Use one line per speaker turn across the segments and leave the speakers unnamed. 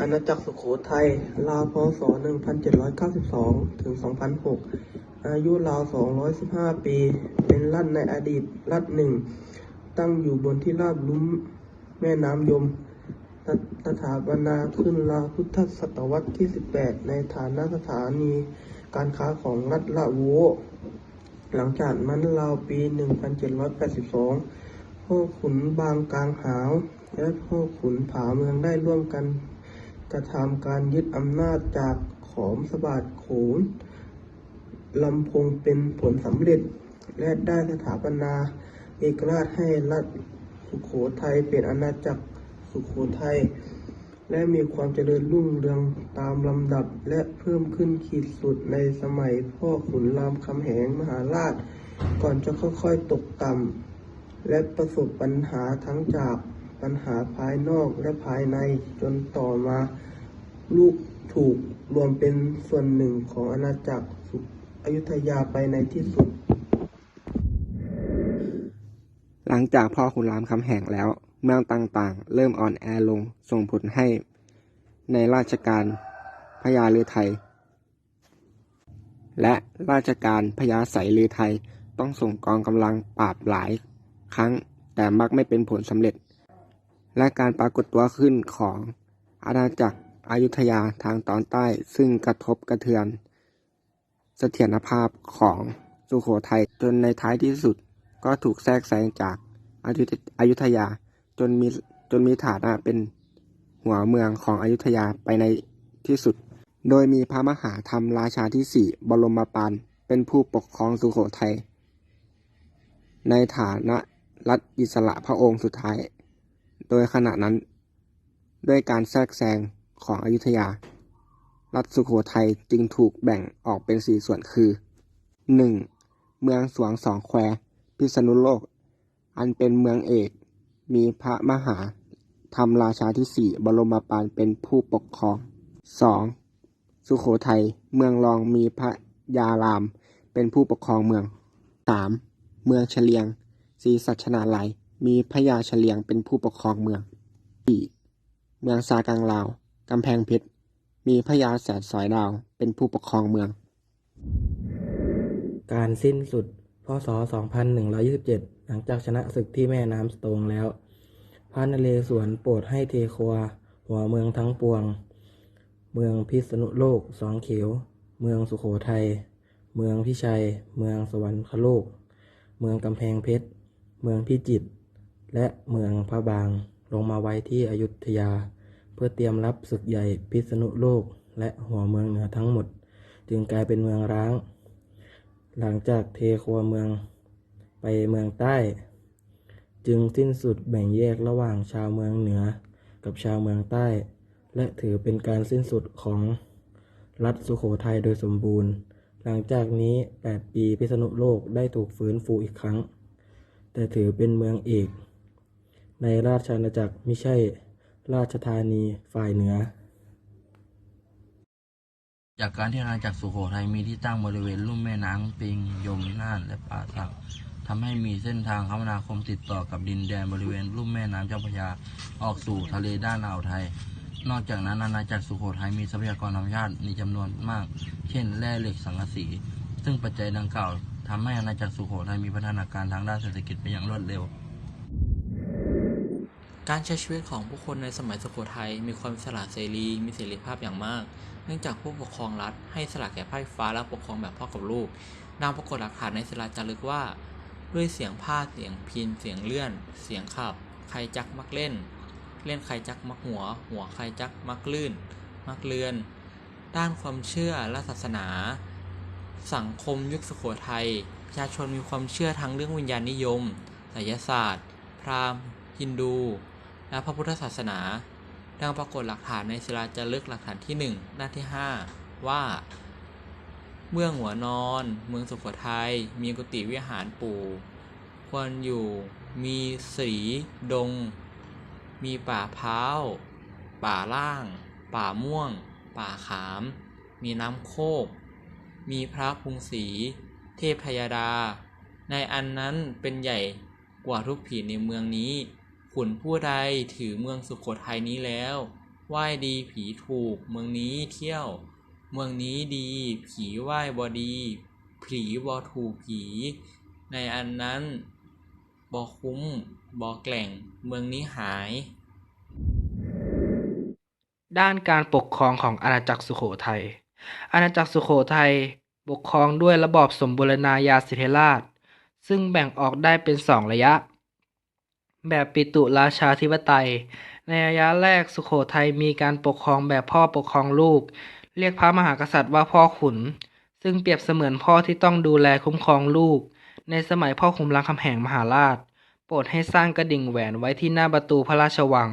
อาณาจักรสุโขทัยราวพศ 1792 ถึง 2006 อายุราว 215 ปี เป็นรัฐในอดีตรัฐหนึ่ง ตั้งอยู่บนที่ราบลุ่มแม่น้ำยมสสถาปนาขึ้นราวพุทธศตวรรษที่ 18 ในฐานะสถานีการค้าของรัฐละโว หลังจากนั้นราวปี 1782 พ่อขุนบางกลางหาว และพ่อขุนผาเมืองได้ร่วมกัน กระทำการยึดอำนาจจากขอมสะบาดโขนลำพงเป็นผลสำเร็จ และได้สถาปนาเอกราชให้รัฐสุโขทัยเป็นอาณาจักรสุโขทัยและมีความเจริญรุ่งเรืองตามลำดับและเพิ่มขึ้นขีดสุดในสมัยพ่อขุนรามคำแหงมหาราช ก่อนจะค่อยๆตกต่ำและประสบปัญหาทั้งจาก ปัญหาภายนอกและภายในจนต่อมา ลูกถูกรวมเป็นส่วนหนึ่งของอาณาจักรสุอยุธยาไปในที่สุด
หลังจากพ่อขุนรามคำแหงแล้ว เมืองต่างๆ เริ่มอ่อนแอลงส่งผลให้ ในราชการพญาลือไทย และราชการพญาไสลือไทยต้องส่งกองกำลังปราบหลายครั้งแต่มักไม่เป็นผลสำเร็จ และการปรากฏตัวขึ้นของอาณาจักรอยุธยาทางตอนใต้ซึ่งกระทบกระเทือน เสถียรภาพของสุโขทัยจนในท้ายที่สุดก็ถูกแทรกแซงจากอยุธอยุธยาจนมีจนมีฐานะเป็นหัวเมืองของอยุธยาไปในที่สุด โดยมีพระมหาธรรมราชาที่สี่บรมปานเป็นผู้ปกครองสุโขทัยในฐานะรัฐอิสระพระองค์สุดท้าย โดยขณะนั้น ด้วยการแทรกแซงของอยุธยา รัฐสุโขทัยจึงถูกแบ่งออกเป็นสี่ส่วนคือ 1. เมืองสวงสองแคว พิษณุโลก อันเป็นเมืองเอก มีพระมหาธรรมราชาที่สี่บรมปานเป็นผู้ปกครอง 2. สุโขทัยเมืองรองมีพระยาราม เป็นผู้ปกครองเมือง 3. เมืองเฉลียงศรีสัชนาลัย มีพระยาเฉลียงเป็นผู้ปกครองเมือง 4. เมืองซากลางลาว กำแพงเพชร มีพระยาแสนสอยดาว เป็นผู้ปกครองเมือง
การสิ้นสุด พศ 2127 หลังจากชนะศึกที่แม่น้ำสโตงแล้ว พระนเรศวรโปรดให้เทควา หัวเมืองทั้งปวง เมืองพิษณุโลกสองเขียว เมืองสุโขทัย เมืองพิชัย เมืองสวรรคโลก เมืองกำแพงเพชร เมืองพิจิตร และเมืองพระบางลงมาไว้ที่อยุธยา เพื่อเตรียมรับศึกใหญ่พิษณุโลกและหัวเมืองเหนือทั้งหมด จึงกลายเป็นเมืองร้าง หลังจากเทโควเมืองไปเมืองใต้ จึงสิ้นสุดแบ่งแยกระหว่างชาวเมืองเหนือกับชาวเมืองใต้ และถือเป็นการสิ้นสุดของรัฐสุโขทัยโดยสมบูรณ์ หลังจากนี้ 8 ปีพิษณุโลกได้ถูกฟื้นฟูอีกครั้ง แต่ถือเป็นเมืองเอก ในราชอาณาจักรไม่ใช่ราชธานีฝ่ายเหนือ
จากการที่อาณาจักรสุโขทัยมีที่ตั้งบริเวณลุ่มแม่น้ำปิงยมน่านและป่าสักทำให้มีเส้นทางคมนาคมติดต่อกับดินแดนบริเวณลุ่มแม่น้ำเจ้าพระยาออกสู่ทะเลด้านอ่าวไทย นอกจากนั้นอาณาจักรสุโขทัยมีทรัพยากรธรรมชาติมีจำนวนมาก เช่นแร่เหล็กสังกะสี ซึ่งปัจจัยดังกล่าวทำให้อาณาจักรสุโขทัยมีพัฒนาการทางด้านเศรษฐกิจไปอย่างรวดเร็ว
การใช้ชีวิตของผู้คนในสมัยสุโขทัยมีความสละเสรี มีเสรีภาพอย่างมาก เนื่องจากผู้ปกครองรัฐให้สละแก่ไพ่ฟ้าและปกครองแบบพ่อกับลูกดังปรากฏหลักฐานในศิลาจารึกว่า ด้วยเสียงผ้าเสียงพินเสียงเลื่อน เสียงขับ ใครจักมักเล่น เล่นใครจักมักหัว หัวใครจักมักลื่น มักเลือน ด้านความเชื่อและศาสนา สังคมยุคสุโขทัยประชาชนมีความเชื่อทั้งเรื่องวิญญาณนิยมไสยศาสตร์ พราหมณ์ฮินดู และพระพุทธศาสนา ดังปรากฏหลักฐานในศิลาจารึกหลักฐานที่ 1 หน้าที่ 5 ว่า เมืองหัวนอน เมืองสุโขทัย มีกุฏิวิหารปู่ควรอยู่ มีสีดง มีป่าพร้า ป่าล่าง ป่าม่วง ป่าขาม มีน้ำโคก มีพระพุงศรีเทพพยดา ในอันนั้นเป็นใหญ่กว่าทุกผีในเมืองนี้ ขุนผู้ใดถือเมืองสุโขทัยนี้แล้วไหว้ดีผีถูก เมืองนี้เที่ยว เมืองนี้ดี ผีไหว้บอดี ผีบอถูกผี ในอันนั้นบอคุ้มบอแกล่ง เมืองนี้หาย
ด้านการปกครองของอาณาจักรสุโขทัย อาณาจักรสุโขทัยปกครองด้วยระบอบสมบูรณาญาสิทธิราช ซึ่งแบ่งออกได้เป็นสองระยะ แบบปิตุราชาธิปไตย ในระยะแรกสุโขทัยมีการปกครองแบบพ่อปกครองลูก เรียกพระมหากษัตริย์ว่าพ่อขุน ซึ่งเปรียบเสมือนพ่อที่ต้องดูแลคุ้มครองลูก ในสมัยพ่อขุนรามคำแหงมหาราช โปรดให้สร้างกระดิ่งแหวนไว้ที่หน้าประตูพระราชวัง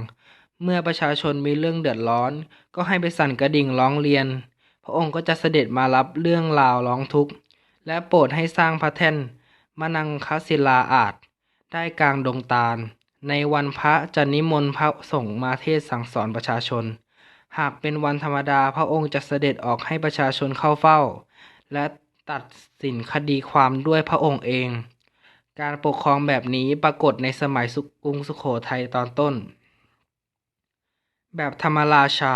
เมื่อประชาชนมีเรื่องเดือดร้อน ก็ให้ไปสั่นกระดิ่งร้องเรียน พระองค์ก็จะเสด็จมารับเรื่องราวร้องทุกข์และโปรดให้สร้างพระแท่นมนังคศิลาอาจ ได้กลางดงตาล ในวันพระจะนิมนต์พระสงฆ์มาเทศสั่งสอนประชาชน หากเป็นวันธรรมดาพระองค์จะเสด็จออกให้ประชาชนเข้าเฝ้า และตัดสินคดีความด้วยพระองค์เอง การปกครองแบบนี้ปรากฏในสมัยสุกรุงสุโขทัยตอนต้น แบบธรรมราชา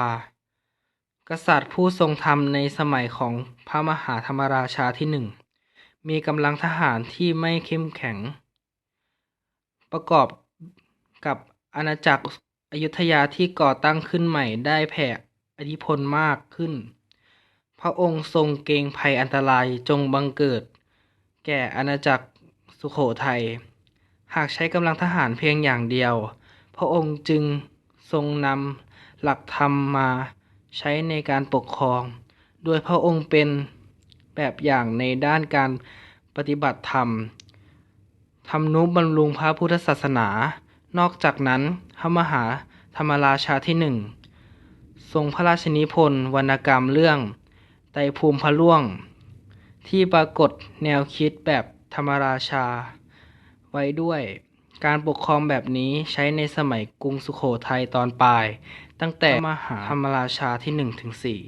กษัตริย์ผู้ทรงธรรมในสมัยของพระมหาธรรมราชาที่หนึ่งมีกำลังทหารที่ไม่เข้มแข็ง ประกอบกับอาณาจักรอยุธยาที่ก่อตั้งขึ้นใหม่ได้แผ่อิทธิพลมากขึ้น พระองค์ทรงเกรงภัยอันตรายจงบังเกิด แก่อาณาจักรสุโขทัย หากใช้กำลังทหารเพียงอย่างเดียว พระองค์จึงทรงนำหลักธรรมมาใช้ในการปกครอง โดยพระองค์เป็นแบบอย่างในด้านการปฏิบัติธรรม ทำนุบำรุงพระพุทธศาสนา นอกจากนั้นพระมหาธรรมราชาที่หนึ่งทรงพระราชนิพนธ์วรรณกรรมเรื่อง ไตภูมิพระล่วง ที่ปรากฏแนวคิดแบบธรรมราชา ไว้ด้วย การปกครองแบบนี้ใช้ในสมัยกรุงสุโขทัยตอนปลาย ตั้งแต่มหาธรรมราชาที่หนึ่งถึงสี่